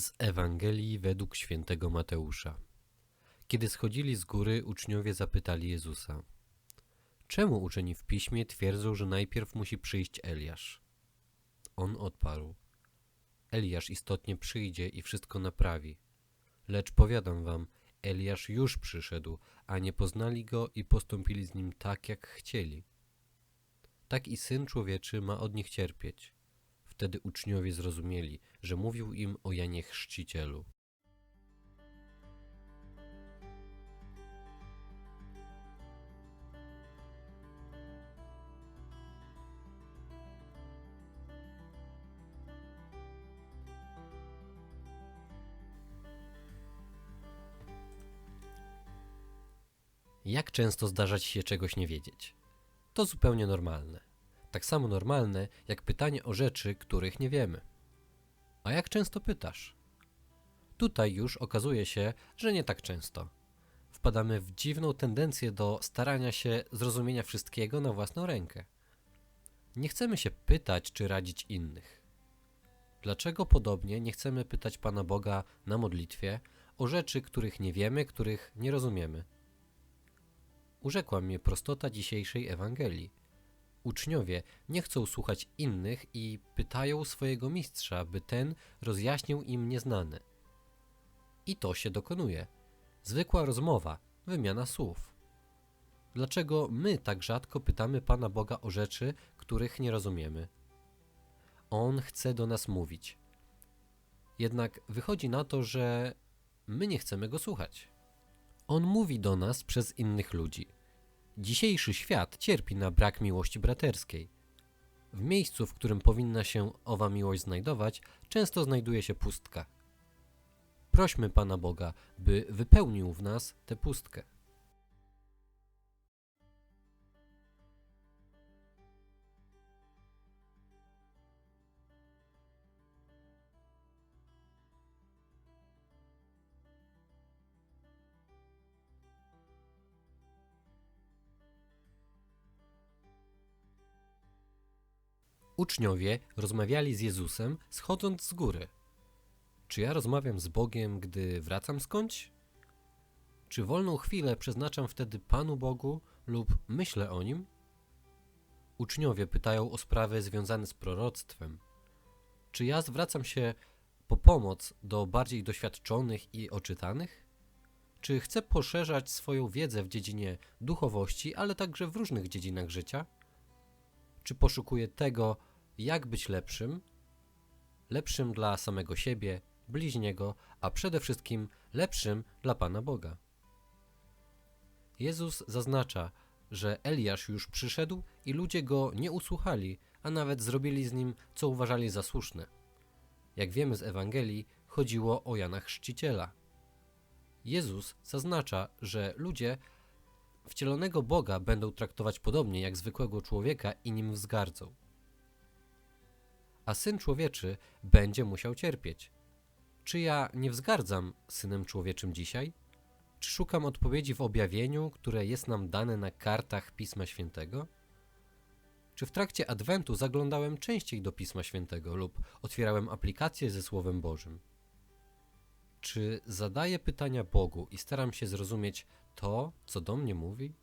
Z Ewangelii według świętego Mateusza. Kiedy schodzili z góry, uczniowie zapytali Jezusa: Czemu uczeni w piśmie twierdzą, że najpierw musi przyjść Eliasz? On odparł: Eliasz istotnie przyjdzie i wszystko naprawi. Lecz powiadam wam, Eliasz już przyszedł, a nie poznali go i postąpili z nim tak, jak chcieli. Tak i syn człowieczy ma od nich cierpieć. Wtedy uczniowie zrozumieli, że mówił im o Janie Chrzcicielu. Jak często zdarza ci się czegoś nie wiedzieć? To zupełnie normalne. Tak samo normalne jak pytanie o rzeczy, których nie wiemy. A jak często pytasz? Tutaj już okazuje się, że nie tak często. Wpadamy w dziwną tendencję do starania się zrozumienia wszystkiego na własną rękę. Nie chcemy się pytać czy radzić innych. Dlaczego podobnie nie chcemy pytać Pana Boga na modlitwie o rzeczy, których nie wiemy, których nie rozumiemy? Urzekła mnie prostota dzisiejszej Ewangelii. Uczniowie nie chcą słuchać innych i pytają swojego mistrza, by ten rozjaśnił im nieznane. I to się dokonuje. Zwykła rozmowa, wymiana słów. Dlaczego my tak rzadko pytamy Pana Boga o rzeczy, których nie rozumiemy? On chce do nas mówić. Jednak wychodzi na to, że my nie chcemy go słuchać. On mówi do nas przez innych ludzi. Dzisiejszy świat cierpi na brak miłości braterskiej. W miejscu, w którym powinna się owa miłość znajdować, często znajduje się pustka. Prośmy Pana Boga, by wypełnił w nas tę pustkę. Uczniowie rozmawiali z Jezusem, schodząc z góry. Czy ja rozmawiam z Bogiem, gdy wracam skądś? Czy wolną chwilę przeznaczam wtedy Panu Bogu lub myślę o Nim? Uczniowie pytają o sprawy związane z proroctwem. Czy ja zwracam się po pomoc do bardziej doświadczonych i oczytanych? Czy chcę poszerzać swoją wiedzę w dziedzinie duchowości, ale także w różnych dziedzinach życia? Czy poszukuję tego, jak być lepszym? Lepszym dla samego siebie, bliźniego, a przede wszystkim lepszym dla Pana Boga. Jezus zaznacza, że Eliasz już przyszedł i ludzie go nie usłuchali, a nawet zrobili z nim, co uważali za słuszne. Jak wiemy z Ewangelii, chodziło o Jana Chrzciciela. Jezus zaznacza, że ludzie wcielonego Boga będą traktować podobnie jak zwykłego człowieka i nim wzgardzą. A syn człowieczy będzie musiał cierpieć. Czy ja nie wzgardzam synem człowieczym dzisiaj? Czy szukam odpowiedzi w objawieniu, które jest nam dane na kartach Pisma Świętego? Czy w trakcie Adwentu zaglądałem częściej do Pisma Świętego lub otwierałem aplikację ze Słowem Bożym? Czy zadaję pytania Bogu i staram się zrozumieć to, co do mnie mówi?